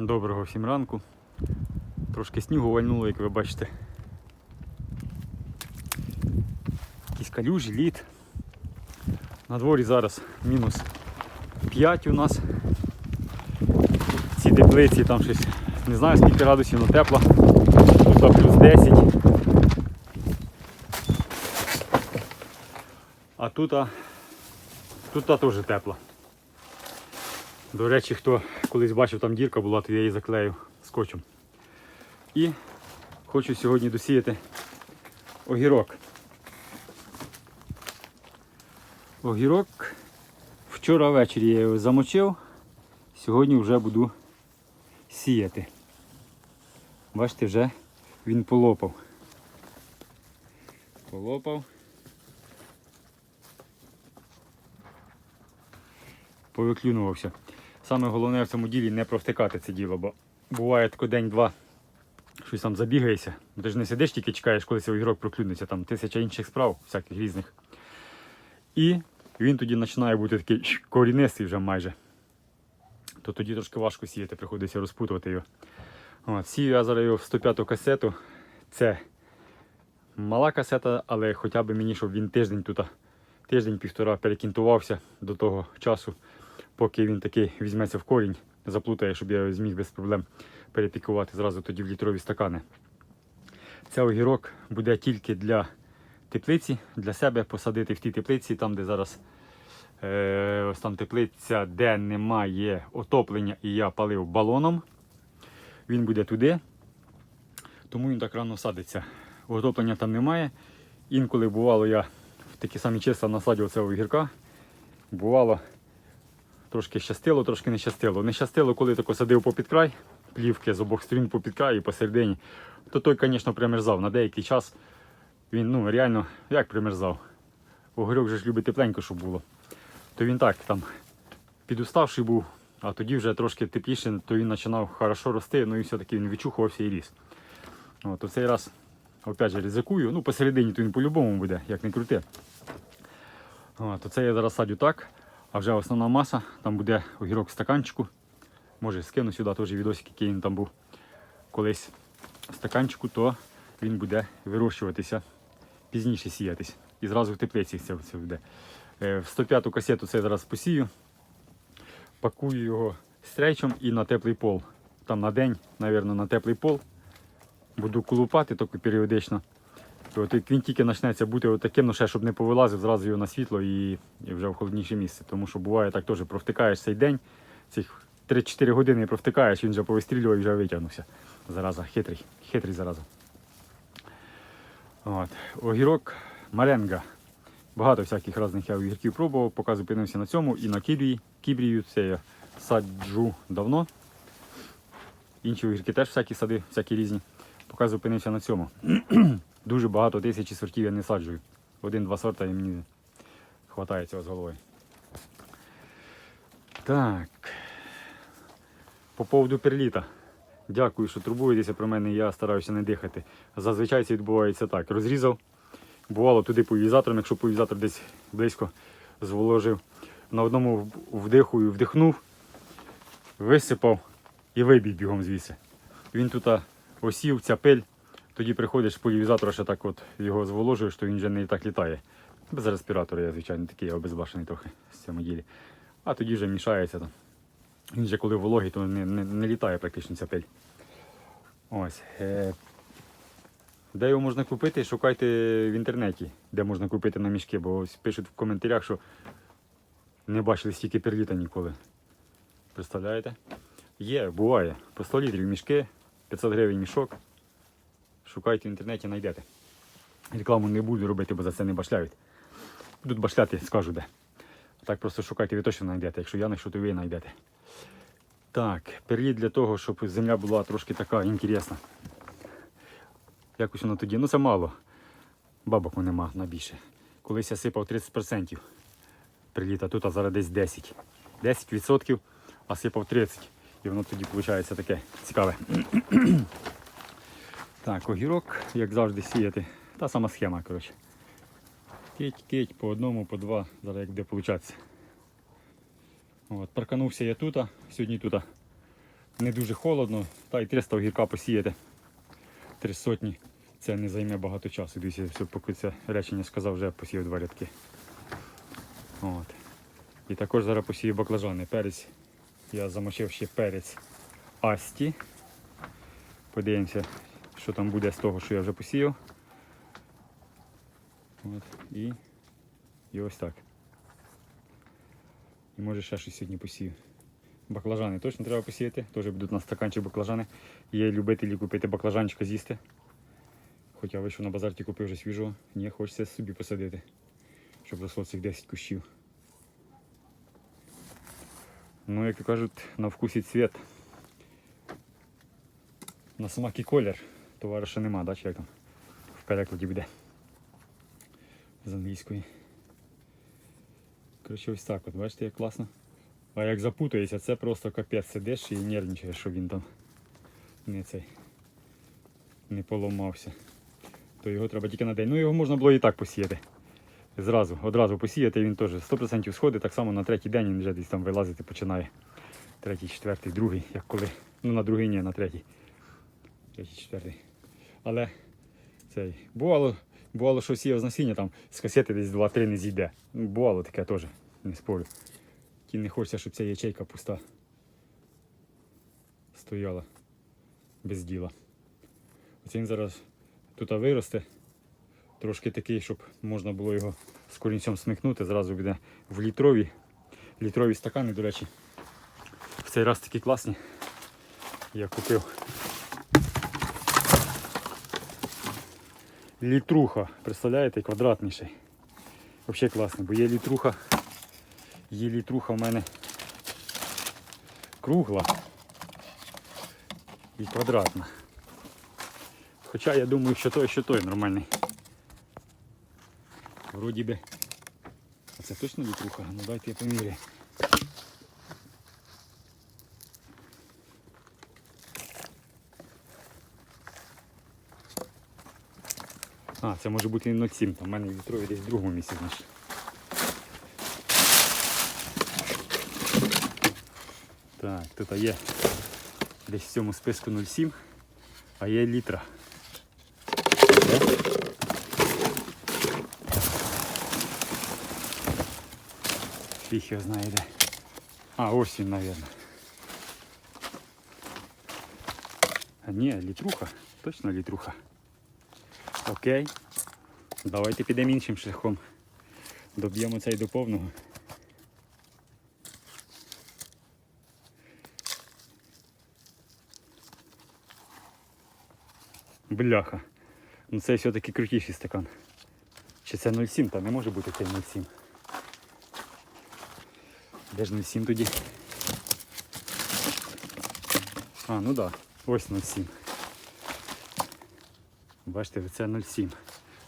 Доброго всім ранку. Трошки снігу вальнуло, як ви бачите. Якісь калюжі, лід. На дворі зараз мінус 5 у нас. Ці теплиці там щось не знаю скільки градусів, але тепло. Тут плюс 10. А тут, тут теж тепло. До речі, хто колись бачив, там дірка була, то я її заклею скотчем. І хочу сьогодні досіяти огірок. Огірок вчора ввечері я його замочив, сьогодні вже буду сіяти. Бачите, вже він полопав. Полопав. повиклюнувався. Саме головне в цьому ділі не провтикати це діло, бо буває тако день-два, щось там забігаєшся. Бо Ти ж не сидиш, тільки чекаєш, коли цей огірок проклюнеться, там тисяча інших справ, всяких різних. І він тоді починає бути такий корінистий вже майже. То тоді трошки важко сіяти, приходиться розпутувати його. От, сію я зараз його в 105 касету. Це мала касета, але хоча б мені, щоб він тиждень тут, тиждень-півтора перекінтувався до того часу, поки він такий візьметься в корінь, заплутає, щоб я його зміг без проблем перепікувати зразу тоді в літрові стакани. Це огірок буде тільки для теплиці, для себе посадити в тій теплиці, там, де зараз е, ось там теплиця, де немає отоплення, і я палив балоном. Він буде туди, тому він так рано садиться. Отоплення там немає. Інколи бувало, я в такі самі числа насаджував цього огірка. Бувало, трошки щастило, трошки не щастило. Не щастило, коли тако садив попід край, плівки з обох сторін попід край і посередині, то той, звісно, примерзав. На деякий час він ну, реально як примерзав. Огірок же ж любить тепленько, щоб було. То він так там підуставший був, а тоді вже трошки тепліше, то він починав хорошо рости, ну і все-таки він відчухувався і ріс. От, у цей раз, опять же, ризикую. Ну, посередині то він по-любому буде, як не крути. От, оце я зараз садю так, а вже основна маса, там буде огірок в стаканчику. Може скину сюди теж відосик, який він там був колись в стаканчику, то він буде вирощуватися, пізніше сіятись. І зразу в теплиці це, це буде. Е, В 105-ту касету це зараз посію, пакую його стрейчем і на теплий пол. Там на день, мабуть, на теплий пол. Буду колупати тільки періодично. І от як він тільки почнеться бути отаким, ну ще щоб не повилазив, зразу його на світло і, і вже в холодніше місце. Тому що буває так теж провтикаєш цей день, цих 3-4 години провтикаєш, він вже повистрілював і вже витягнувся. Зараза, хитрий, хитрий зараза. От. Огірок маленга. Багато всяких різних я огірків пробував, поки зупинився на цьому і на кібрії. Кібрію це я саджу давно. Інші огірки теж всякі сади, всякі різні. Поки зупинився на цьому. Дуже багато тисячі сортів я не саджую. Один-два сорта і мені вистачає цього з головою. Так. По поводу перліта. Дякую, що турбуєтеся про мене, я стараюся не дихати. Зазвичай це відбувається так. Розрізав. Бувало туди повізатором, якщо повізатор десь близько зволожив. На одному вдиху вдихнув, висипав і вибіг бігом звідси. Він тут осів, ця пиль, тоді приходиш з полівізатора, ще так от його зволожуєш, то він вже не так літає. Без респіратора я, звичайно, такий я обезбашений трохи з цьому ділі. А тоді вже мішається там. Він же коли вологий, то не, не, не літає практично ця пиль. Ось. Е, де його можна купити, шукайте в інтернеті, де можна купити на мішки, бо ось пишуть в коментарях, що не бачили стільки перліта ніколи. Представляєте? Є, буває. По 100 літрів мішки, 500 гривень мішок. Шукайте в інтернеті, знайдете. Рекламу не буду робити, бо за це не башляють. Будуть башляти, скажу де. Так просто шукайте, ви точно знайдете. Якщо я знайшов, то ви знайдете. Так, перліт для того, щоб земля була трошки така інтересна. Якось воно тоді. Ну це мало. Бабок нема на більше. Колись я сипав 30% приліта, тут а зараз десь 10. 10%, а сипав 30%. І воно тоді виходить таке цікаве. Так, огірок, як завжди, сіяти. Та сама схема, коротше. Кить, кить, по одному, по два, зараз як буде получатися. От, парканувся я тут, сьогодні тут. не дуже холодно, та й 300 огірка посіяти. Три сотні. Це не займе багато часу. Дивіться, все, поки це речення сказав, вже посіяв два рядки. От. І також зараз посію баклажани. Перець. Я замочив ще перець Асті. Подивимося, що там буде з того, що я вже посіяв. От. І, і ось так. І може ще щось сьогодні посію. Баклажани точно треба посіяти, теж будуть на стаканчик баклажани. Є любителі купити баклажанчика з'їсти. Хоча вийшов на базарті купив вже свіжого. Ні, хочеться собі посадити, щоб росло цих 10 кущів. Ну, як то кажуть, на вкус і цвіт. На смак і колір. Товариша нема, да, чи як там в перекладі буде. З англійської. Коротше, ось так от, бачите, як класно. А як запутається, це просто капець сидиш і нервничаєш, щоб він там не цей не поламався. То його треба тільки на день. Ну його можна було і так посіяти. Зразу, одразу посіяти, він теж 100% сходить, так само на третій день він вже десь там вилазити починає. Третій, четвертий, другий, як коли. Ну на другий ні, на третій. Третій, четвертий. Але цей. Бувало, бувало, що сіяв з насіння, там з касети десь 2-3 не зійде. Бувало таке теж, не спорю. Тільки не хочеться, щоб ця ячейка пуста стояла без діла. Оце він зараз тут виросте. Трошки такий, щоб можна було його з корінцем смикнути, зразу буде в літрові. Літрові стакани, до речі. В цей раз такі класні. Я купив. Літруха, представляєте, квадратніший. Взагалі класний, бо є літруха. Є літруха в мене кругла і квадратна. Хоча я думаю, що той, що той нормальний. Вроді би. А це точно літруха? Ну дайте я поміряю. А, це може бути і 0,7, там в мене літрові десь в другому місці, значить. Так, тут є десь в цьому списку 0,7, а є літра. Де? Фіг його знає де. А, ось він, мабуть. А ні, літруха. Точно літруха. Окей. Давайте підемо іншим шляхом. Доб'ємо цей до повного. Бляха. Ну це все-таки крутіший стакан. Чи це 0,7? Та не може бути цей 0,7. Де ж 0,7 тоді? А, ну так, да. ось 0,7. Бачите, це 0,7.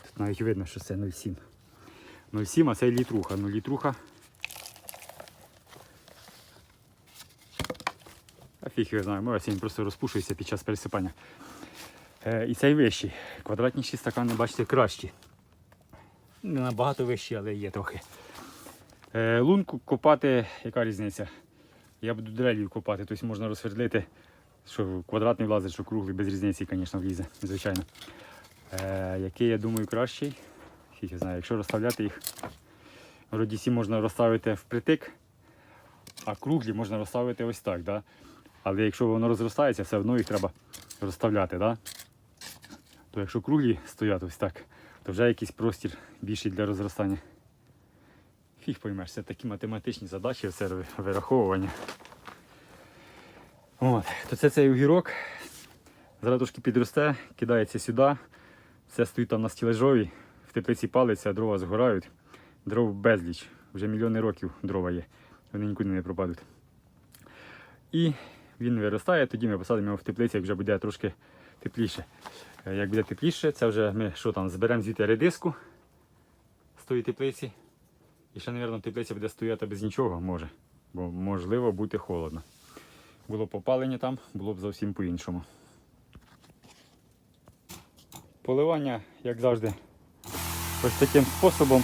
Тут навіть видно, що це 0,7. 0,7, а це літруха. Ну літруха. А фіг його знаю, може він просто розпушується під час пересипання. Е, і цей вищий. Квадратніші стакани, бачите, кращі. Не набагато вищі, але є трохи. Е, лунку копати, яка різниця? Я буду дрелью копати, тобто можна розсвердлити, що квадратний влазить, що круглий, без різниці, звісно, влізе, звичайно. Е, який, я думаю, кращий. Фіг я знаю, якщо розставляти їх, вроді всі можна розставити впритик, а круглі можна розставити ось так. Да? Але якщо воно розростається, все одно їх треба розставляти. Да? То якщо круглі стоять ось так, то вже якийсь простір більший для розростання. Фіг поймеш, це такі математичні задачі, все вираховування. От, то це цей огірок. Зараз трошки підросте, кидається сюди. Все стоїть там на стілежові, в теплиці палиться, дрова згорають. Дров безліч. Вже мільйони років дрова є. Вони нікуди не пропадуть. І він виростає, тоді ми посадимо його в теплиці, як вже буде трошки тепліше. Е, Як буде тепліше, це вже ми що там, зберемо звідти редиску з тої теплиці. І ще, мабуть, теплиця буде стояти без нічого, може. Бо можливо бути холодно. Було попалення там, було б зовсім по-іншому. Поливання, як завжди, ось таким способом.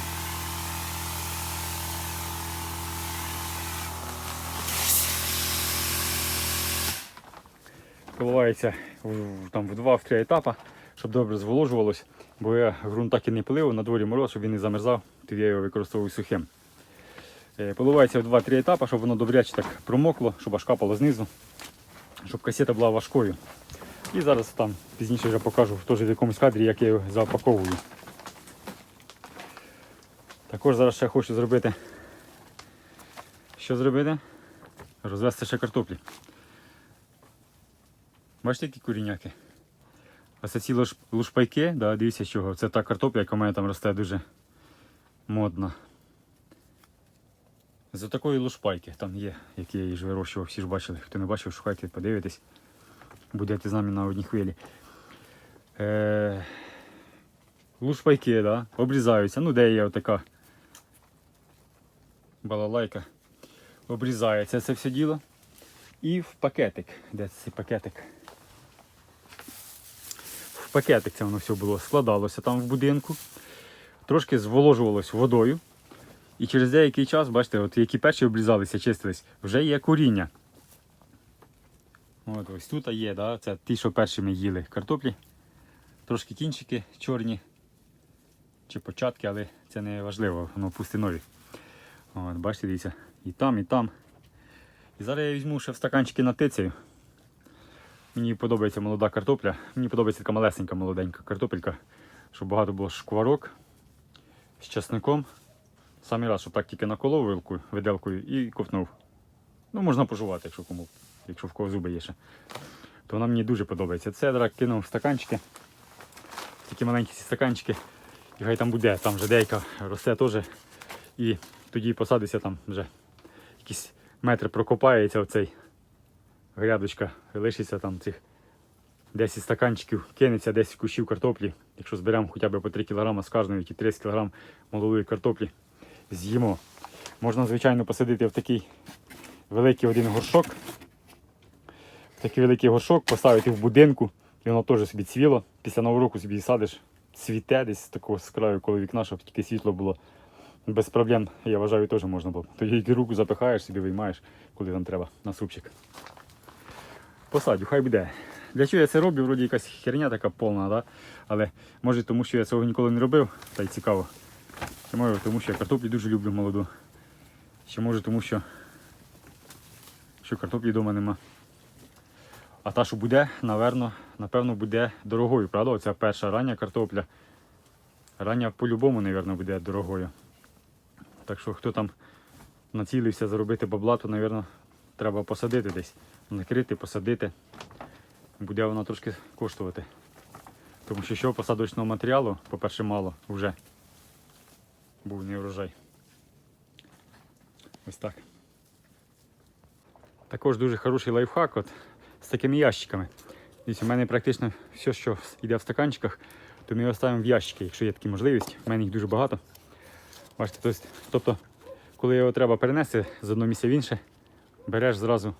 поливається в, там, в два-три етапи, щоб добре зволожувалось, бо я ґрунт так і не полив, на дворі мороз, щоб він не замерзав, тоді я його використовую сухим. Е, Поливається в 2-3 етапи, щоб воно добряче так промокло, щоб аж капало знизу, щоб касета була важкою. І зараз там пізніше вже покажу теж в якомусь кадрі, як я його запаковую. Також зараз ще хочу зробити. Що зробити? Розвести ще картоплі. Бачите, які куріняки? Ось ці луш- лушпайки, да, дивіться чого. Це та картопля, яка в мене там росте дуже модна. За такої лушпайки там є, які я її ж вирощував, всі ж бачили. Хто не бачив, шукайте, подивитесь. Будете з нами на одній хвилі. Е, лушпайки, да, обрізаються. Ну, де є така балалайка. Обрізається це все діло. І в пакетик. Де цей пакетик? В пакетик це воно все було. Складалося там в будинку. Трошки зволожувалось водою. І через деякий час, бачите, от які перші обрізалися, чистились, вже є коріння. От ось тут є, да? це ті, що першими їли картоплі. Трошки кінчики чорні чи початки, але це не важливо, воно пустинові. От, бачите, дивіться, і там, і там. І зараз я візьму ще в стаканчики натицею. Мені подобається молода картопля. Мені подобається така малесенька молоденька картопелька, щоб багато було шкварок з часником. Самий раз, щоб так тільки наколов вилкою, виделкою і ковтнув. Ну, можна пожувати, якщо кому, якщо в кого зуби є ще. То вона мені дуже подобається. Це кинув в стаканчики. Такі маленькі стаканчики. І хай там буде, там вже деяка росте теж. І тоді посадиться там вже якийсь метр прокопається оцей грядочка, лишиться там цих 10 стаканчиків, кинеться 10 кущів картоплі. Якщо зберемо хоча б по 3 кг з кожної, ті 30 кг молодої картоплі з'їмо. Можна, звичайно, посадити в такий великий один горшок. Такий великий горшок поставити в будинку, і воно теж собі цвіло. Після нового року собі садиш, цвіте десь такого з краю коло вікна, щоб тільки світло було. Без проблем, я вважаю, теж можна було. Тоді руку запихаєш, собі виймаєш, коли там треба, на супчик. Посадю, хай буде. Для чого я це роблю? Вроді якась херня така повна, да? але може тому, що я цього ніколи не робив, та й цікаво. Чи може тому, що я картоплю дуже люблю молоду. Чи може тому, що, що картоплі вдома нема. А та, що буде, наверно, напевно, буде дорогою, правда? Оця перша рання картопля. Рання по-любому, мабуть, буде дорогою. Так що хто там націлився заробити бабла, то, мабуть, треба посадити десь. Накрити, посадити. Буде воно трошки коштувати. Тому що що посадочного матеріалу, по-перше, мало вже. Був не урожай. Ось так. Також дуже хороший лайфхак от, з такими ящиками. Дивіться, у мене практично все, що йде в стаканчиках, то ми його ставимо в ящики, якщо є така можливість. У мене їх дуже багато. Бачите, тобто, тобто, коли його треба перенести з одного місця в інше, береш зразу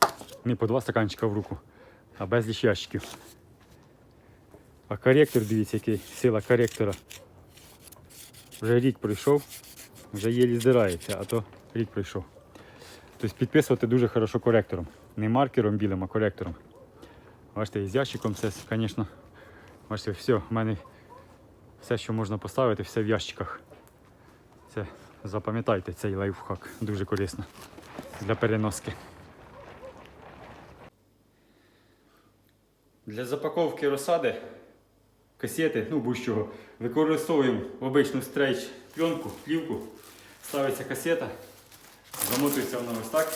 не по два стаканчика в руку, а безліч ящиків. А коректор, дивіться, який сила коректора. Вже рік пройшов, вже єлі здирається, а то рік пройшов. Тобто підписувати дуже хорошо коректором. Не маркером білим, а коректором. Бачите, і з ящиком це, звісно, бачите, все, в мене все, що можна поставити, все в ящиках. Це запам'ятайте цей лайфхак, дуже корисно для переноски. Для запаковки розсади касети, ну будь-чого, використовуємо обичну стрейч пленку, плівку. Ставиться касета, замотується вона ось так.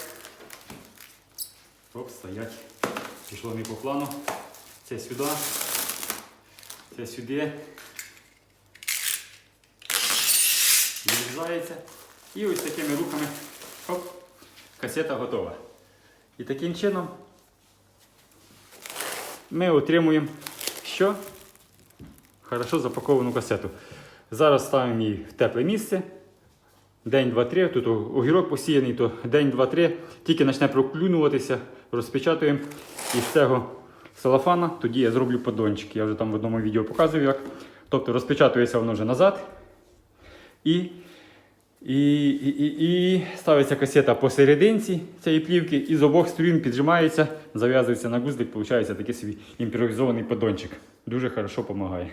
Оп, стоять. Пішло не по плану. Це сюди, це сюди. Відрізається. І ось такими рухами хоп, касета готова. І таким чином ми отримуємо що? Хорошо запаковану касету. Зараз ставимо її в тепле місце. День, два, три. Тут огірок посіяний, то день, два, три. Тільки почне проклюнуватися, розпечатуємо. І з цього салафана тоді я зроблю поддончик. Я вже там в одному відео показую як. Тобто розпечатується воно вже назад. І І, і, і, і ставиться касета посерединці цієї плівки, і з обох сторін піджимається, зав'язується на гузлик, виходить такий собі імпровізований поддончик. Дуже хорошо допомагає.